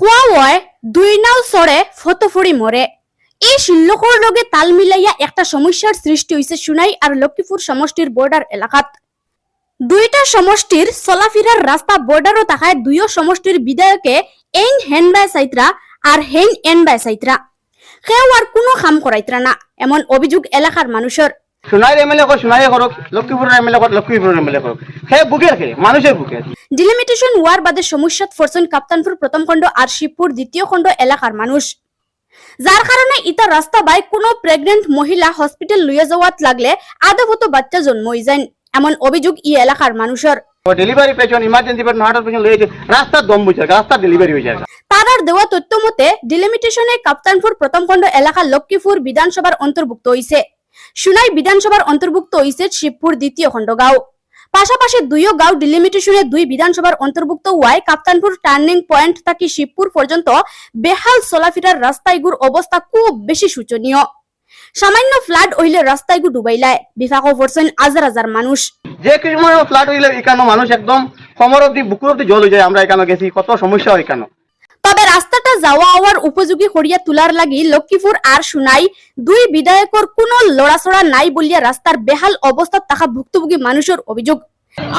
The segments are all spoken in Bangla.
খোৱা দুই নাও চৰে ফটোফৰি মৰে। এই শিল্লকৰ লগে তাল মিলাইয়া একটা সমস্যার সৃষ্টি হয়েছে সুনাই আর লক্ষ্মীপুর সমষ্টির বর্ডার এলাকাত। দুইটা সমষ্টির চলাফিরার রাস্তা বর্ডারও থাকায় দুইও সমষ্টির বিধায়কে এইন হেন বাই চাইত্রা আর হেইন এন বাই চাইত্রা সেও আর কোনো কাম করাইত্রা না, এমন অভিযোগ এলাকার মানুষের সোনাইর এমএলএ কর সোনাই করক লক্ষ্মীপুরের এমএলএ কর লক্ষ্মীপুরের এমএলএ করক হে বুকের খে মানুষের বুকে ডিলিমিটেশন ওয়ার বাদে সমস্যাত ফরছেন কাপ্তানপুর প্রথম খণ্ড আর শিবপুর দ্বিতীয় খণ্ড এলাকার মানুষ। যার কারণে ইটা রাস্তা বাই কোনো প্রেগনেন্ট মহিলা হসপিটাল লইয়া যাওয়াত লাগলে আধভূত বাচ্চা জন্ম হয়ে যায় এমন অভিযোগ ই এলাকার মানুষের ডেলিভারি পেছন ইমার্জেন্সি পেছন হার্টের পেছন লইছে রাস্তার দম বুঝছে রাস্তা ডেলিভারি হয়ে যায় তারার দেওয়া তথ্য মতে ডিলিমিটেশনে কাপ্তানপুর প্রথম খণ্ড এলাকা লক্ষ্মীপুর বিধানসভার অন্তর্ভুক্ত হইছে সুনাই বিধানসভার অন্তর্ভুক্ত হইছে শিবপুর দ্বিতীয় খণ্ড গাঁও পাশাপাশি দুইও গাঁও ডিলিমিটেশনে দুই বিধানসভার অন্তর্ভুক্ত হওয়ায় কাপ্তানপুর টার্নিং পয়েন্ট থাকি শিবপুর পর্যন্ত বেহাল চলাফেরার রাস্তাইগুর অবস্থা খুব বেশি শোচনীয়। সামান্য ফ্লাড হইলে রাস্তাইগু ডুবাইলায় বিফাকও পড়ছেন হাজার হাজার মানুষ। যে কিছু ফ্লাট হইলে এখানে মানুষ একদম কমর অব্দি বুকুর অব্দি জল হয়ে যায়, আমরা এখানে গেছি, কত সমস্যা হয় এখানে। তবে রাস্তাটা যাওয়া আওয়ার উপযোগী করিয়া তোলার লাগি লক্ষ্মীপুর আর সুনাই দুই বিধায়কর কোনো লড়াচড়া নাই বলিয়া রাস্তার বেহাল অবস্থাত থাকা ভুক্তভোগী মানুষের অভিযোগ।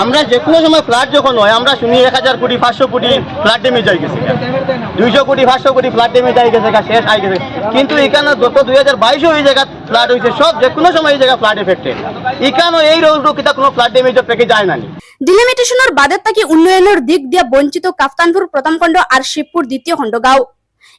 আমরা যে কোনো সময় ফ্লাট যখন হয়, আমরা শুনি এক হাজার কোটি, পাঁচশো কোটি ফ্লাট ড্যামেজ হয়ে গেছে। দুইশো কোটি, পাঁচশো কোটি ফ্লাট ড্যামেজ হয়ে গেছে শেষ হয়ে গেছে। কিন্তু এখানে যত দুই হাজার বাইশে ওই জায়গা ফ্লাট হয়েছে, সব যে কোনো সময় এই জায়গা ফ্লাট এফেক্টেড এখানে এই রোড কিতা কোনো ফ্লাট ড্যামেজের প্যাকেজ যায় না নি। ডিলিমিটেশনের বাদের তাকি উন্নয়নের দিক দিয়া বঞ্চিত কাফতানপুর প্রথম খণ্ড আর শিবপুর দ্বিতীয় খণ্ড গাঁও।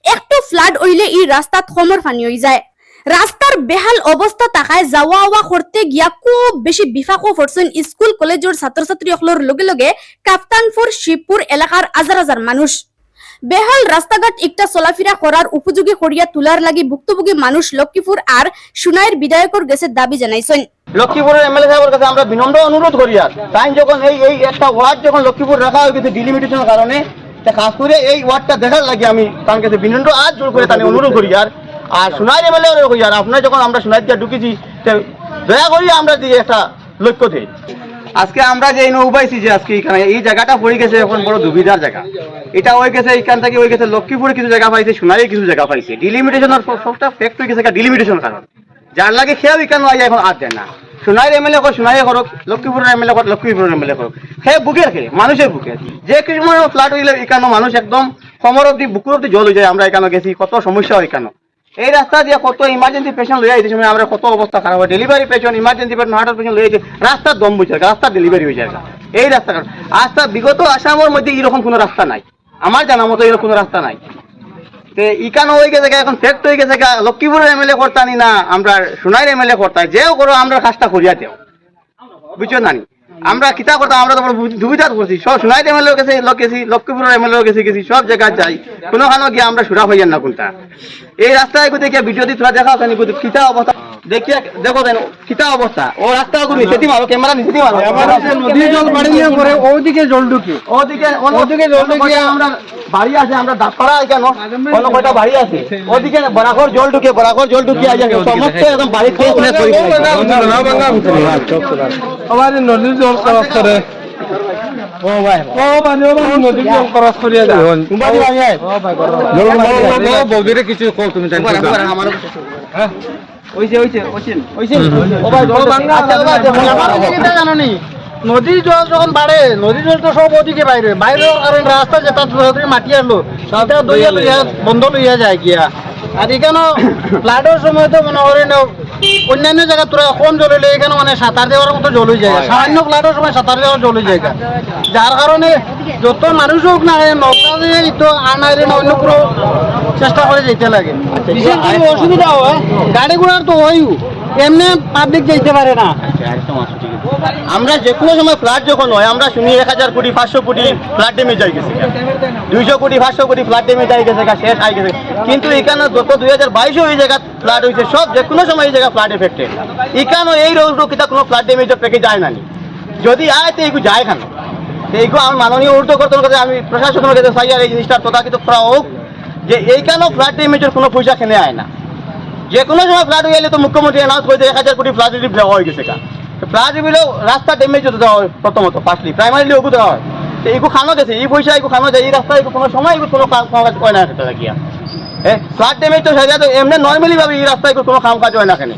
একটু ফ্লাড হইলে ই রাস্তাত সমর ফানি হয়ে যায়। রাস্তার বেহাল অবস্থা তাকায় যাওয়া আওয়া করতে গিয়া খুব বেশি বিফাকও পড়ছেন স্কুল কলেজের ছাত্রছাত্রী সকলের লগে লগে কাপ্তানপুর শিবপুর এলাকার হাজার হাজার মানুষ বেহাল রাস্তাঘাট একটা চলাফেরা করার উপযোগী করিয়া তোলার লাগি ভুক্তভোগী মানুষ লক্ষ্মীপুর আর সুনাইয়ের বিধায়কর গেছে দাবি জানাইছেন। লক্ষ্মীপুরের এমএলএ সাহেবের কাছে আমরা বিনম্র অনুরোধ করি আর। তাই যখন এই এই একটা ওয়ার্ড যখন লক্ষ্মীপুর রাখা হয়ে গেছে ডিলিমিটেশনের কারণে, তা খাস করে এই ওয়ার্ডটা দেখার লাগে আমি তার কাছে বিনম্র আজ জোর করে তাকে অনুরোধ করি আর। আর সোনাই এমএলএ করি আর আপনার যখন আমরা সোনাই দিয়ে ঢুকেছি দয়া করি আমরা দিকে একটা লক্ষ্য দিই। আজকে আমরা যে এই উপাইছি যে আজকে এখানে এই জায়গাটা পড়ে গেছে এখন বড় দুবিধার জায়গা। এটা হয়ে গেছে এখান থেকে, হয়ে গেছে লক্ষ্মীপুরে কিছু জায়গা পাইছে সোনাই কিছু জায়গা পাইছে। ডিলিমিটেশনের সবটা ফেক্ট হয়ে গেছে ডিলিমিটেশন কারণ। যার লাগে খেয়াও এখানে এখন আর দেয় না। সোনাইয়ের এমএলএ কর সোনাই করক লক্ষ্মীপুরের এমএলএ কর লক্ষ্মীপুরের এমএলএ করক সে বুকের খে মানুষের বুকে যে কিছু সময় ফ্লাট হইলে এখানে মানুষ একদম কমর অব্দি বুকুর অব্দি জল হয়ে যায়। আমরা এখানে গেছি, কত সমস্যা হয় এখানে এই রাস্তা দিয়ে কত ইমার্জেন্সি পেশেন্ট লয়ে সময় আমরা কত অবস্থা খারাপ হয়। ডেলিভারি পেশেন্ট ইমার্জেন্সি পেশেন্ট হার্টের পেশেন্ট লয়ে রাস্তার দম বুঝে রাস্তা ডেলিভারি হয়ে যায়। এই রাস্তা রাস্তা বিগত আসামের মধ্যে এরকম কোনো রাস্তা নাই। আমার জানা মতো এরকম কোনো রাস্তা নাই। ইকানো হয়ে গেছে এখন ফ্যাক্ট হয়ে গেছে এম লক্ষ্মীপুরের এমএলএ করতানি না আমরা সোনাইয়ের এমএলএ করতা যেও করো, আমরা কাজটা করিয়া দেও। বুঝছ নানি আমরা কিতা করতাম, আমরা তো বড় দুবিধাত করছি, সব সোনাইয়ের এমএলএ গেছে লোক গেছি, লক্ষ্মীপুরের এমএলএ গেছি গেছি, সব জায়গায় যাই। কোনোখানে গিয়ে আমরা সুরা হইয়ান না কোনটা। এই রাস্তায় গিয়ে ভিডিও দিয়ে তোরা দেখা কিতা অবস্থা দেখিয়া দেখো দেন কিতা অবস্থা ও রাস্তা গুলি সেটি মারো ক্যামেরা নিচে মারো নদীর জল বাড়িয়ে পরে ওদিকে জল ঢুকে ওদিকে ওদিকে জল ঢুকিয়ে আমরা বাড়ি আছে আমরা দাঁতপাড়া কেন অন্য কয়টা বাড়ি আছে ওদিকে বরাকর জল ঢুকে বরাকর জল ঢুকে আছে সমস্ত একদম বাড়ি খেয়ে আমাদের নদীর জল ক্রস করে ও ভাই ও ভাই ও ভাই নদীর জল ক্রস করিয়া দেয় কুম্বাদি বাড়ি আছে ও ভাই করো বৌদিরে কিছু কল তুমি আমার ওইছে ওইছে ওইছে ওইছে ও ভাই জল ভাঙা আচ্ছা জানো নি? নদীর জল যখন বাড়ে নদীর জল তো সব ওদিকে বাইরে। বাইরে কারণ রাস্তা যেটা মাটি আনলো সেটা দইয়া লইয়া বন্ধ লইয়া যায় গিয়া। আর এখানে ফ্লাডের সময় তো মনে করেন অন্যান্য জায়গা তোরা কম জল হইলে এখানে মানে সাঁতার দেওয়ার মতো জল হয়ে যায়। সামান্য ফ্লাডের সময় সাঁতার দেওয়ার জল হয়ে যায় যার কারণে যত মানুষ হোক না নৌকা দিয়ে তো আনাইলে না অন্য কোনো চেষ্টা করে যেতে লাগে। বিশেষ করে অসুবিধা হয় গাড়ি ঘোড়ার তো হয়ও। এমনি পাবলিক যেতে পারে না। আমরা যে কোনো সময় ফ্লাড যখন হয়, আমরা শুনি এক হাজার কোটি, পাঁচশো কোটি ফ্লাড ড্যামেজ হয়ে গেছে দুইশো কোটি, পাঁচশো কোটি ফ্লাড ড্যামেজ হয়ে গেছে শেষ হয়ে গেছে। কিন্তু এখানে যত দুই হাজার বাইশে ওই জায়গা ফ্লাড হয়েছে, সব যে কোনো সময় এই জায়গা ফ্লাড এফেক্টেড এখানে এই রোডও কিতা কোনো ফ্লাড ড্যামেজের প্যাকেজ যায় না যদি আয়, তো এইগু যায় কেন? তো এইগু আমার মাননীয় উর্ধ কর্তনের কাছে, আমি প্রশাসনের কাছে চাই, আর এই জিনিসটা তথাকিত করা হোক, যে এইখানেও ফ্লাড ড্যামেজের কোনো পয়সা খেনে আয় না। যে কোনো সময় ফ্লাড হয়ে গেলে তো মুখ্যমন্ত্রী অ্যানাউন্স করে এক হাজার কোটি ফ্লাড রিলিফ দেওয়া হয়ে গেছে ফ্লাড রিলিফেও রাস্তা ড্যামেজ দেওয়া হয় প্রথমত ফার্স্টলি প্রাইমারিলি ওগু দেওয়া হয়। তো এইগু খানো গেছে এই পয়সা এইগু খানো যায় এই রাস্তা এইগু কোনো সময় এইগু কোনো কাম কাজ হয় না সেটা লাগিয়া হ্যাঁ ফ্লাড ড্যামেজ তো সেটা তো এমনি নর্মালি ভাবে এই রাস্তায় কোনো কাম কাজ হয় না কেন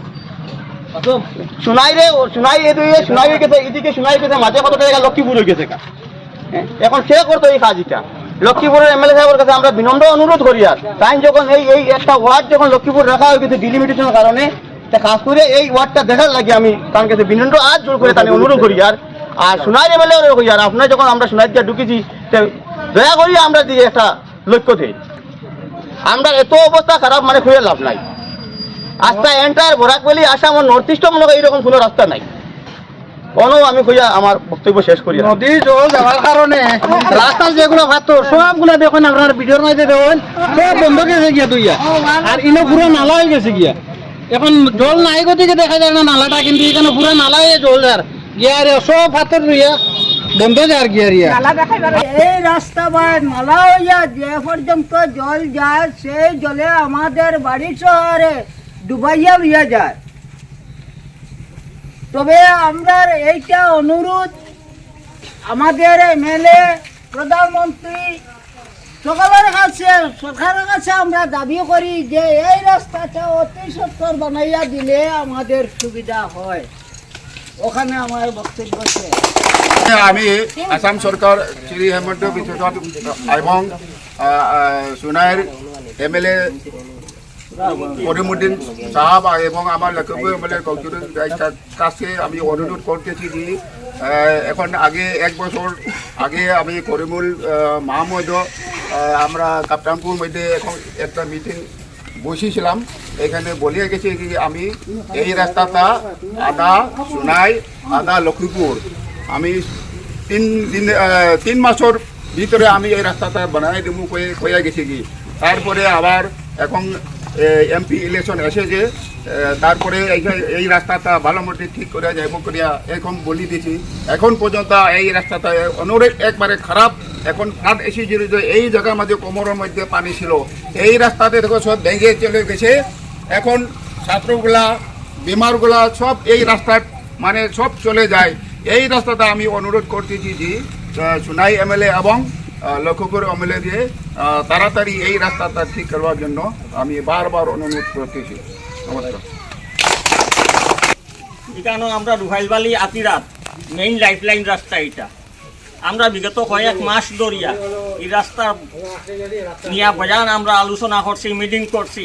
সোনাই রে ও সোনাই এদিকে সোনাই হয়ে গেছে এদিকে সোনাই গেছে মাঝে কত টাকা লক্ষ্মীপুর হয়ে গেছে এখন সে করতো এই কাজটা। লক্ষ্মীপুরের এমএলএ সাহেবের কাছে আমরা বিনম্র অনুরোধ করি আর। তাই যখন এই এই একটা ওয়ার্ড যখন লক্ষ্মীপুর রাখা হয় কিন্তু ডিলিমিটেশনের কারণে খাস করে এই ওয়ার্ডটা দেখার লাগে আমি তার কাছে বিনম্র আজ জোর করে তাকে অনুরোধ করি আর। আর সোনাই এমএলএ করি আর, আপনার যখন আমরা সোনাই দিয়ে ঢুকেছি দয়া করি আমরা দিয়ে একটা লক্ষ্য থেকে আমরা এত অবস্থা খারাপ মানে খুঁজে লাভ নাই। রাস্তা এন্টায়ার বরাক বলি আসা আমার নর্থ ইস্ট মনে হয় এইরকম কোনো রাস্তা নাই। কোনো আমি খুঁজে আমার বক্তব্য শেষ করি আর। নদীর জল যাওয়ার কারণে রাস্তার যেগুলো ভাতো সবগুলো দেখুন আপনার ভিডিওর মধ্যে দেখুন সব বন্ধ গেছে গিয়া তুইয়া আর ইনো পুরো নালা হয়ে গেছে গিয়া। এখন জল নাই গতিকে দেখা যায় না নালাটা কিন্তু এখানে পুরো নালা হয়ে জল যার গিয়া রে সব ভাতর রইয়া বন্ধ যার গিয়া রিয়া এই রাস্তা বা নালা হইয়া যে পর্যন্ত জল যায় সেই জলে আমাদের বাড়ি শহরে ডুবাইয়া হইয়া যায়। তবে আমরা এইটা অনুরোধ আমাদের এমএলএ, প্রধানমন্ত্রী, সকলের কাছে, সরকারের কাছে আমরা দাবি করি যে এই রাস্তাটা অতি সত্তর বানাইয়া দিলে আমাদের সুবিধা হয়। ওখানে আমার বক্তব্য আমি আসাম সরকার, শ্রী হেমন্ত বিশ্ব এবং সোনাইয়ের এমএলএ করিমুদ্দিন সাহাব এবং আমার এমএলএ কৌতুরের কাছে আমি অনুরোধ করতেছি যে এখন আগে এক বছর আগে আমি করিমুল মাহমুদ আমরা কাপ্তানপুর মধ্যে এখন একটা মিটিং বসেছিলাম। এখানে বলিয়ে গেছে যে আমি এই রাস্তাটা আদা সোনাই আদা লক্ষ্মীপুর। আমি তিন দিন তিন মাসের ভিতরে আমি এই রাস্তাটা বানাই দেবো কয়ে কয়ে গেছি কি। তারপরে আবার এখন এমপি ইলেকশন এসেছে তারপরে এই- রাস্তাটা ভালো মতো ঠিক করে যাইব করিয়া এখন বলি দিছি এখন পর্যন্ত এই রাস্তাটা অনেক একবারে খারাপ। এখন ফ্লাড এসে যে এই জায়গার মধ্যে কোমরের মধ্যে পানি ছিল। এই রাস্তাতে দেখো সব ভেঙে চলে গেছে। এখন ছাত্রগুলা, বিমারগুলা সব এই রাস্তার মানে সব চলে যায়। এই রাস্তাটা আমি অনুরোধ করতেছি যে সুনাই এমএলএ এবং আহ, করে এমএলএ দিয়ে তাড়াতাড়ি এই রাস্তাটা ঠিক করবার জন্য আমি বারবার অনুরোধ করতেছি। নমস্কার। এখানে আমরা রুহাইবালি আতিরাত মেইন লাইফলাইন রাস্তা এটা। আমরা বিগত কয়েক মাস ধরিয়া এই রাস্তার নিয়া বাজান আমরা আলোচনা করছি মিটিং করছি।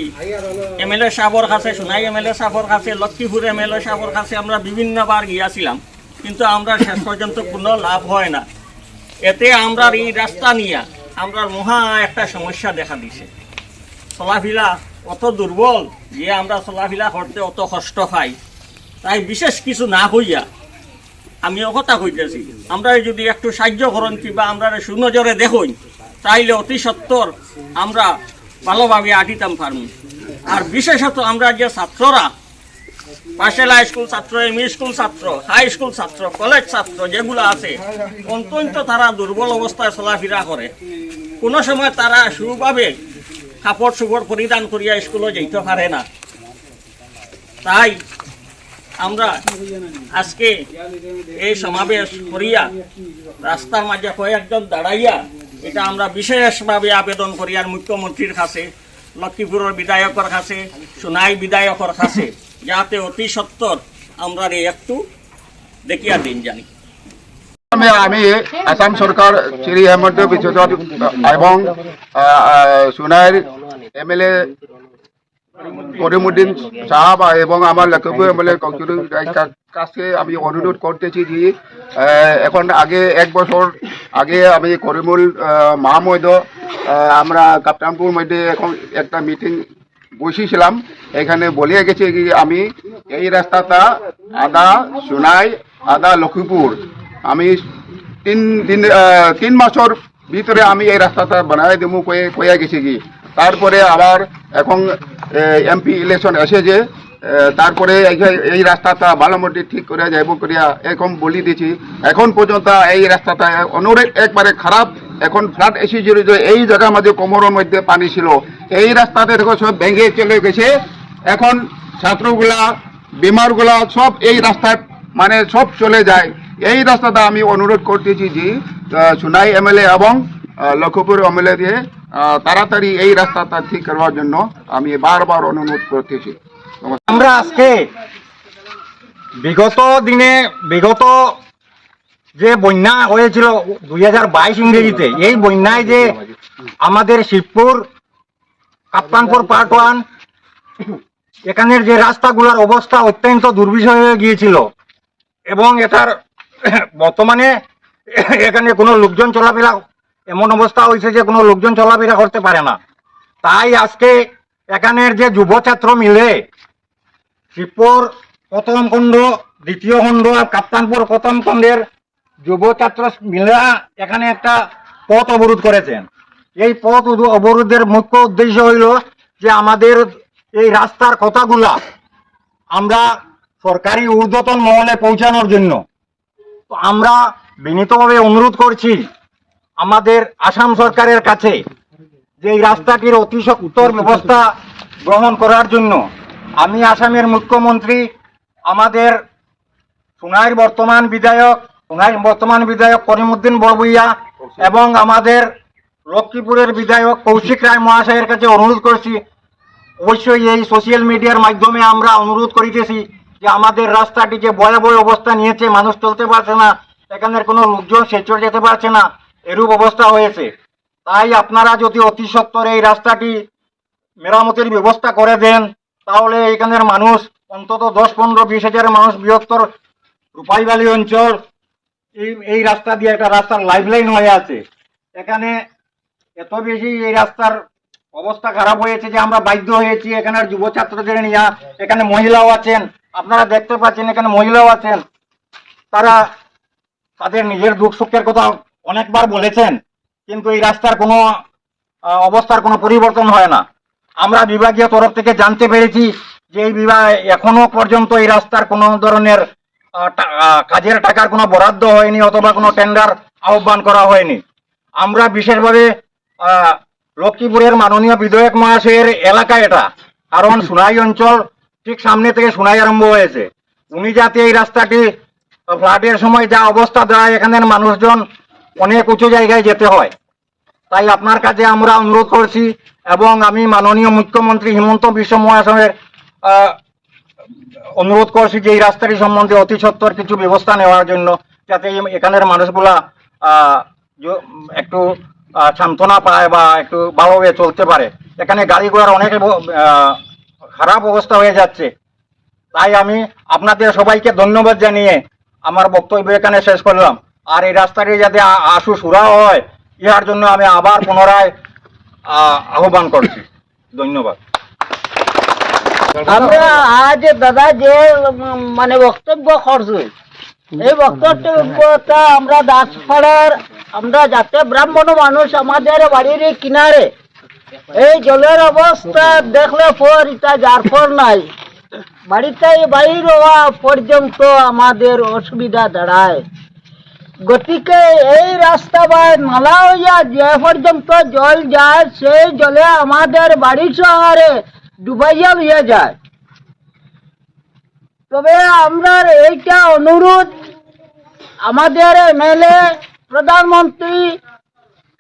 এমএলএ সাহর কাছে সোনাই এমএলএ সাহর কাছে লক্ষ্মীপুর এমএলএ সাহর কাছে আমরা বিভিন্নবার গিয়াছিলাম। কিন্তু আমরা শেষ পর্যন্ত কোনো লাভ হয় না। এতে আমরা এই রাস্তা নিয়ে আমরা মহা একটা সমস্যা দেখা দিছে। চলাফিলা অত দুর্বল যে আমরা চলাফিলা করতে অত কষ্ট পাই। তাই বিশেষ কিছু না হইয়া আমি কথা কইতেছি আমরা যদি একটু সাহায্য করেন কিংবা আমরা সুনজরে দেখুন, তাইলে অতি সত্তর আমরা ভালোভাবে আটিতাম পারমু। আর বিশেষত আমরা যে ছাত্ররা পাশেলা স্কুল ছাত্র এমই স্কুল ছাত্র, হাই স্কুল ছাত্র, কলেজ ছাত্র, যেগুলো আছে, অত্যন্ত তারা দুর্বল অবস্থায় চলাফেরা করে। কোনো সময় তারা সুভাবে কাপড় চোপড় পরিধান করিয়া স্কুলে যেতে পারে না। তাই আমরা আজকে এই সমাবেশ করিয়া রাস্তার মাঝে কয়েকজন দাঁড়াইয়া এটা আমরা বিশেষভাবে আবেদন করি আর মুখ্যমন্ত্রীর কাছে লক্ষ্মীপুরের বিধায়কর কাছে, সোনাই বিধায়কর কাছে। যাতে অতি সত্তর আমরা একটু দেখিয়া দিন জানি। আমি আসাম সরকার শ্রী হেমন্ত বিশ্ব এবং সোনাইয়ের এমএলএ করিমুদ্দিন সাহাব এবং আমার লক্ষ্মীপুর এমএলএ কাছে আমি অনুরোধ করতেছি যে এখন আগে এক বছর আগে আমি করিমুল মাহমুদ আমরা কাপ্তানপুর মধ্যে এখন একটা মিটিং বসেছিলাম এখানে বলিয়ে গেছে যে আমি এই রাস্তাটা আদা সোনাই, আদা লক্ষ্মীপুর, আমি তিন দিন তিন মাসের ভিতরে আমি এই রাস্তাটা বানাই দেবো কয়ে কয়ে গেছি কি। তারপরে আবার এখন এমপি ইলেকশন এসেছে যে তারপরে এই- রাস্তাটা ভালো মতো ঠিক করে যাইব করিয়া এরকম বলি দিছি। এখন পর্যন্ত এই রাস্তাটা অনেক একবারে খারাপ। এখন ফ্লাড এসে যে এই জায়গার মধ্যে কোমরের মধ্যে পানি ছিল। এই রাস্তাতে দেখো সব ভেঙে চলে গেছে। এখন ছাত্রগুলা, বিমারগুলা সব এই রাস্তায় মানে সব চলে যায়। এই রাস্তাটা আমি অনুরোধ করতেছি যে সুনাই এমএলএ এবং লক্ষ্মীপুর এমএলএ দিয়ে তাড়াতাড়ি এই রাস্তাটা ঠিক করার জন্য আমি বারবার অনুরোধ করতেছি। আমরা আজকে বিগত দিনে, বিগত যে বন্যা হয়েছিল দুই হাজার বাইশ ইংরেজিতে, এই বন্যায় যে আমাদের শিবপুর, কাপ্তানপুর পার্ট ওয়ান এখানের যে রাস্তাগুলোর অবস্থা অত্যন্ত দুর্বিষহ হয়ে গিয়েছিল এবং এটার বর্তমানে এখানে কোনো লোকজন চলাফেরা এমন অবস্থা হয়েছে যে কোনো লোকজন চলাফেরা করতে পারে না। তাই আজকে এখানের যে যুব ছাত্র মিলে শিবপুর প্রথম খণ্ড, দ্বিতীয় খণ্ড আর কাপ্তানপুর প্রথম খণ্ডের যুব ছাত্র মিলে এখানে একটা পথ অবরোধ করেছেন। এই পথ অবরোধের মুখ্য উদ্দেশ্য হইল যে আমাদের এই রাস্তার কথাগুলা আমরা সরকারি ঊর্ধ্বতন মহলে পৌঁছানোর জন্য। তো আমরা বিনীতভাবে অনুরোধ করছি আমাদের আসাম সরকারের কাছে যে রাস্তাটির অতি সত্তর ব্যবস্থা গ্রহণ করার জন্য আমি আসামের মুখ্যমন্ত্রী, আমাদের সোনাইয়ের বর্তমান বিধায়ক সোনাইয়ের বর্তমান বিধায়ক করিমুদ্দিন বড়বুইয়া এবং আমাদের লক্ষ্মীপুরের বিধায়ক কৌশিক রায় মহাশয়ের কাছে অনুরোধ করছি, অবশ্যই এই সোশ্যাল মিডিয়ার মাধ্যমে আমরা অনুরোধ করিতেছি যে আমাদের রাস্তাটি যে ভয়াবহ অবস্থা নিয়েছে, মানুষ চলতে পারছে না, এখানের কোনো লোকজন সেচর যেতে পারছে না। এরূপ অবস্থা হয়েছে। তাই আপনারা যদি অতি সত্বর এই রাস্তাটি মেরামতের ব্যবস্থা করে দেন, তাহলে এখানের মানুষ, অন্তত দশ, পনেরো, বিশ হাজার মানুষ বৃহত্তর রূপাইবালি অঞ্চল, এই এই রাস্তা দিয়ে একটা রাস্তার লাইফলাইন হয়ে আছে। এখানে এত বেশি এই রাস্তার অবস্থা খারাপ হয়েছে যে আমরা বাধ্য হয়েছি এখানের যুব ছাত্রদের নিয়ে। এখানে মহিলাও আছেন, আপনারা দেখতে পাচ্ছেন এখানে মহিলাও আছেন। তারা তাদের নিজের দুঃখ সুখের কথা অনেকবার বলেছেন, কিন্তু এই রাস্তার কোনো অবস্থার কোনো পরিবর্তন হয় না। আমরা বিভাগীয় তরফ থেকে জানতে পেরেছি যে এই বিভাগ এখনও পর্যন্ত এই রাস্তার কোনো ধরনের কাজের টাকার কোনো বরাদ্দ হয়নি অথবা কোনো টেন্ডার আহ্বান করা হয়নি। আমরা বিশেষভাবে লক্ষ্মীপুরের মাননীয় বিধায়ক মহাশয়ের এলাকা এটা। কারণ সোনাই অঞ্চল ঠিক সামনে থেকে সোনাই আরম্ভ হয়েছে। উনি যাতে এই রাস্তাটি ফ্লাডের সময় যা অবস্থা দেয়, এখানের মানুষজন অনেক উঁচু জায়গায় যেতে হয়। তাই আপনার কাছে আমরা অনুরোধ করছি এবং আমি মাননীয় মুখ্যমন্ত্রী হিমন্ত বিশ্ব মহাশয়ের অনুরোধ করছি যে এই রাস্তাটি সম্বন্ধে অতি সত্বর কিছু ব্যবস্থা নেওয়ার জন্য যাতে এখানের মানুষগুলা একটু সান্ত্বনা পায় বা একটু ভালোভাবে চলতে পারে। এখানে গাড়ি ঘোড়ার অনেক খারাপ অবস্থা হয়ে যাচ্ছে। তাই আমি আপনাদের সবাইকে ধন্যবাদ জানিয়ে আমার বক্তব্য এখানে শেষ করলাম। আর এই রাস্তাটি যাতে আশু সুরা হয় ইহার জন্য আমি আবার পুনরায় আহ, আহ্বান করছি। ধন্যবাদ। আমরা আজ দাদা যে মানে বক্তব্য করছি এই বক্তব্যটা আমরা দাসপাড়ার আমরা যাতে ব্রাহ্মণ মানুষ আমাদের বাড়ির কিনারে এই জলের অবস্থা দেখলে পর এটা যার পর নাই। বাড়িতে বাইর হওয়া পর্যন্ত আমাদের অসুবিধা দাঁড়ায়। গতিকে এই রাস্তা বা নালা হইয়া যে পর্যন্ত জল যায়, সেই জলে আমাদের বাড়ি শহরে ডুবাইয়া হইয়া যায়। তবে আমরা এইটা অনুরোধ আমাদের এমএলএ প্রধানমন্ত্রী,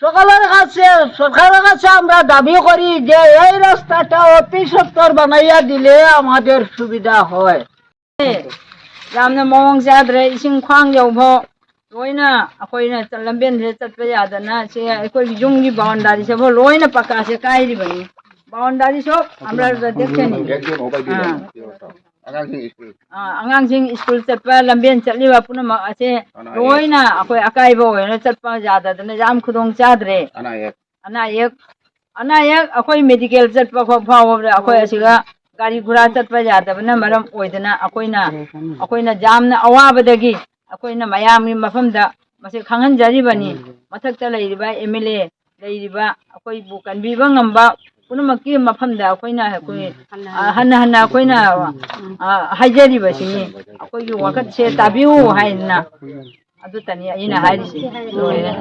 সকলের কাছে, সরকারের কাছে আমরা দাবি করি যে এই রাস্তাটা অতি সত্তর বানাইয়া দিলে আমাদের সুবিধা হয়। রামনে মং যাদ্রে ইসিং খোয়াং যাব ꯂꯣꯏꯅ ꯑꯩꯈꯣꯏꯅ ꯆ- ꯂꯝꯕꯦꯟꯁꯦ ꯆꯠꯄ ꯌꯥꯗꯅ ꯁꯦ ꯑꯩꯈꯣꯏꯒꯤ ꯌꯨꯝꯒꯤ ꯕꯥꯎꯟꯗꯥꯔꯤꯁꯤꯐꯥꯎ ꯂꯣꯏꯅ ꯄꯀꯥꯁꯦ ꯀꯥꯏꯔꯤꯕꯅꯤ ꯕꯥꯎꯟꯗꯥꯔꯤ ꯁꯣꯞ ꯑꯝꯔꯥꯗ ꯗꯦꯛꯁꯅꯤ ꯑꯉꯥꯡꯁꯤꯡ ꯁ꯭ꯀꯨꯜ ꯆꯠꯄ ꯂꯝꯕꯦꯟ ꯆꯠꯂꯤꯕ ꯄꯨꯝꯅꯃꯛ ꯑꯁꯦ ꯂꯣꯏꯅ ꯑꯩꯈꯣꯏ ꯑꯀꯥꯏꯕ ꯑꯣꯏꯅ ꯆꯠꯄ ꯌꯥꯗꯗꯅ ꯌꯥꯝ ꯈꯨꯗꯣꯡ ꯆꯥꯗ꯭ꯔꯦ ꯑꯅꯥ ꯑꯌꯦꯛ ꯑꯅꯥ ꯑꯌꯦꯛ ꯑꯩꯈꯣꯏ ꯃꯦꯗꯤꯀꯦꯜ ꯆꯠꯄ ꯈꯣꯠ ꯐꯥꯎꯕꯗ ꯑꯩꯈꯣꯏ ꯑꯁꯤꯒ ꯒꯥꯔꯤ ꯒꯨꯔꯥ ꯆꯠꯄ ꯌꯥꯗꯕꯅ ꯃꯔꯝ ꯑꯣꯏꯗꯅ ꯑꯩꯈꯣꯏꯅ ꯑꯩꯈꯣꯏꯅ ꯌꯥꯝꯅ ꯑꯋꯥꯕꯗꯒꯤ ꯑꯩꯈꯣꯏꯅ ꯃꯌꯥꯝꯒꯤ ꯃꯐꯝꯗ ꯃꯁꯤ ꯈꯪꯍꯟꯖꯔꯤꯕꯅꯤ ꯃꯊꯛꯇ ꯂꯩꯔꯤꯕ ꯑꯦꯝ ꯑꯦꯜ ꯑꯦ ꯂꯩꯔꯤꯕ ꯑꯩꯈꯣꯏꯕꯨ ꯀꯟꯕꯤꯕ ꯉꯝꯕ ꯄꯨꯝꯅꯃꯛꯀꯤ ꯃꯐꯝꯗ ꯑꯩꯈꯣꯏꯅ ꯑꯩꯈꯣꯏ ꯑ, ꯍꯟꯅ ꯍꯟꯅ ꯑꯩꯈꯣꯏꯅ ꯑ, ꯍꯥꯏꯖꯔꯤꯕꯁꯤꯅꯤ ꯑꯩꯈꯣꯏꯒꯤ ꯋꯥꯀꯠꯁꯦ ꯇꯥꯕꯤꯌꯨ ꯍꯥꯏꯗꯅ ꯑꯗꯨꯇꯅꯤ ꯑꯩꯅ ꯍꯥꯏꯔꯤꯁꯤ ꯂꯣꯏꯔꯦ